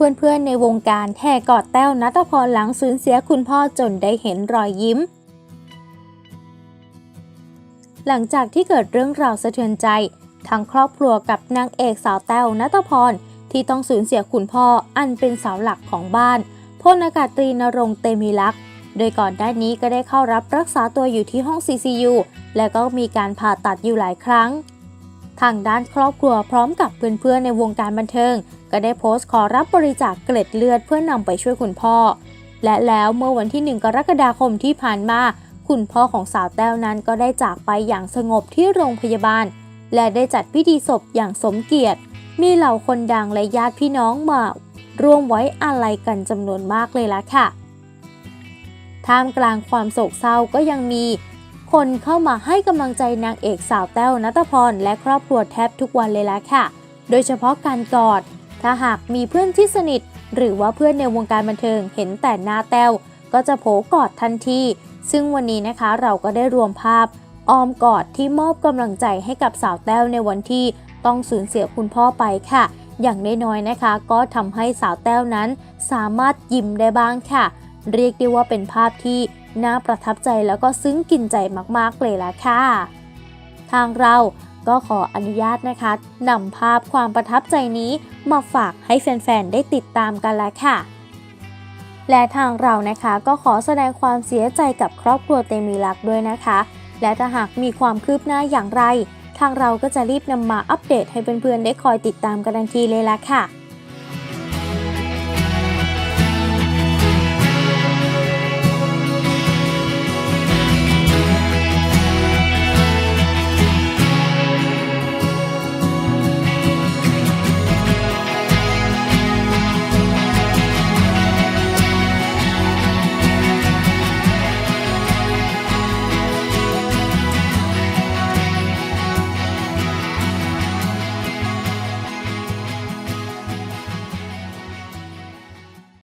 เพื่อนๆในวงการแห่กอดแต้วนัทพรหลังสูญเสียคุณพ่อจนได้เห็นรอยยิ้ม หลังจากที่เกิดเรื่องราวสะเทือนใจทั้งครอบครัวกับนางเอกสาวแต้วนัทพรที่ต้องสูญเสียคุณพ่ออันเป็นเสาหลักของบ้านพลอากาศตรีนรงเตมีลักษ์โดยก่อนหน้านี้ก็ได้เข้ารับรักษาตัวอยู่ที่ห้อง CCU และก็มีการผ่าตัดอยู่หลายครั้ง ทางด้านครอบครัวพร้อมกับเพื่อนๆในวงการบันเทิง ก็ได้โพสต์ขอรับบริจาคเกล็ดเลือดเพื่อนำไปช่วยคุณพ่อ และแล้วเมื่อวันที่ 1 กรกฎาคมที่ผ่านมา คุณพ่อของสาวแต้วนั้นก็ได้จากไปอย่างสงบที่โรงพยาบาล และได้จัดพิธีศพอย่างสมเกียรติ มีเหล่าคนดังและญาติพี่น้องมาร่วมไว้อาลัยกันจำนวนมากเลยล่ะค่ะท่ามกลางความโศกเศร้าก็ยังมี คนเข้ามาให้กำลังใจนางเอกสาวแต้วนัทพรและครอบครัวแทบทุกวันเลยละค่ะ โดยเฉพาะการกอด ถ้าหากมีเพื่อนที่สนิท หรือว่าเพื่อนในวงการบันเทิงเห็นแต่หน้าแต้วก็จะโผกอดทันที ซึ่งวันนี้นะคะเราก็ได้รวมภาพออมกอดที่มอบกำลังใจให้กับสาวแต้วในวันที่ต้องสูญเสียคุณพ่อไปค่ะ อย่างน้อยๆนะคะ ก็ทำให้สาวแต้วนั้น สามารถยิ้มได้บ้างค่ะ เรียกได้ว่าเป็นภาพที่ น่าประทับใจแล้วก็ซึ้งกินใจมากๆเลยละค่ะ ทางเราก็ขออนุญาตนะคะนำภาพความประทับใจนี้มาฝากให้แฟนๆ ได้ติดตามกันละค่ะ และทางเรานะคะก็ขอแสดงความเสียใจกับครอบครัวเตมีลักด้วยนะคะ และถ้าหากมีความคืบหน้าอย่างไร ทางเราก็จะรีบนำมาอัปเดตให้เพื่อนๆ ได้คอยติดตามกันทันทีเลยละค่ะ